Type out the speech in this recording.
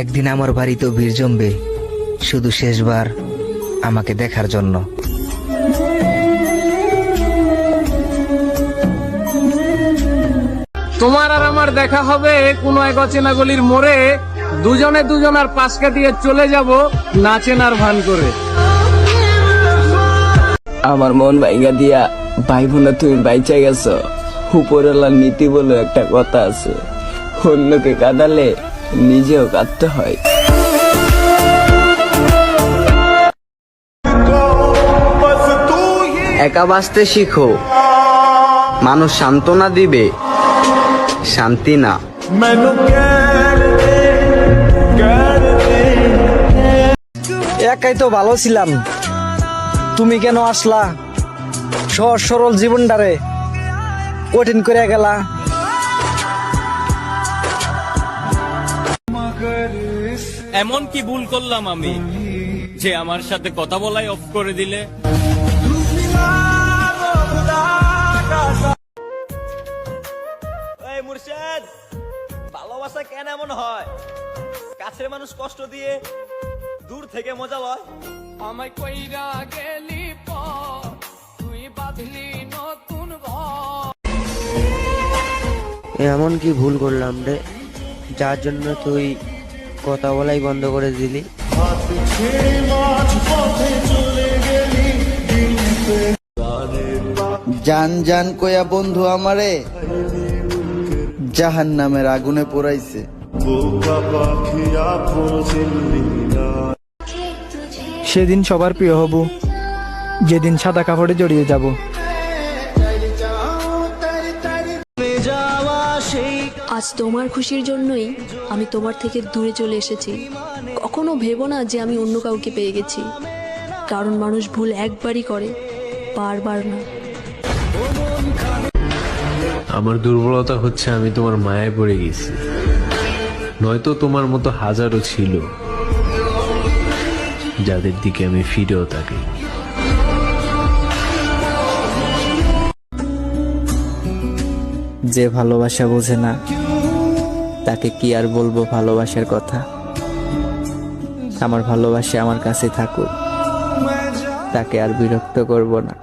একদিন আমার বাড়িতেও ভিড় জমবে। শুধু শেষবার আমাকে দেখার জন্য। তোমার আর আমার দেখা হবে কোন এক অচেনা গলির মোড়ে। দুজনে দুজনার পাশ কাটিয়ে চলে যাব নাচেনার ভান করে। আমার মন ভাইগা দিয়া ভাই বোনা তুমি বাইচা গেছো। উপরওয়ালার নীতি বলে একটা কথা আছে। অন্যকে কাঁদালে নিজেও কাঁদতে হয়। একা বাঁচতে শিখো। মানুষ সান্ত্বনা দিবে, শান্তি না। একাই তো ভালো ছিলাম। তুমি কেন আসলা? সহজ সরল জীবনটারে কঠিন করে গেলা। এমন কি ভুল করলাম আমি যে আমার সাথে কথা বলাই অফ করে দিলে। মুর্শেদ ভালোবাসা কেন এমন হয়? কাছের মানুষ কষ্ট দিয়ে দূর থেকে মজা লয়। আমায় কইরা গেলি পর তুই বাঁধলি নতুন এমন কি ভুল করলাম রে যার জন্য তুই কথা বলাই বন্ধ করে দিলি। জান জান কয়া বন্ধু আমারে জাহান নামের আগুনে পোড়াইছে। সেদিন সবার প্রিয় হব যেদিন সাদা কাপড়ে জড়িয়ে যাব। আজ তোমার খুশির জন্যই আমি তোমার থেকে দূরে চলে এসেছি। কখনো ভেবো না যে আমি অন্য কাউকে পেয়ে গেছি। কারণ মানুষ ভুল একবারই করে, বারবার না। আমার দুর্বলতা হচ্ছে আমি তোমার মায়ায় পড়ে গেছি। নয়তো তোমার মতো হাজারো ছিল, যাদের দিকে আমি ফিরেও থাকি যে ভালোবাসা বোঝে না, তাকে কি আর বলব ভালোবাসার কথা? আমার ভালোবাসা আমার কাছে থাকুক, তাকে আর বিরক্ত করব না।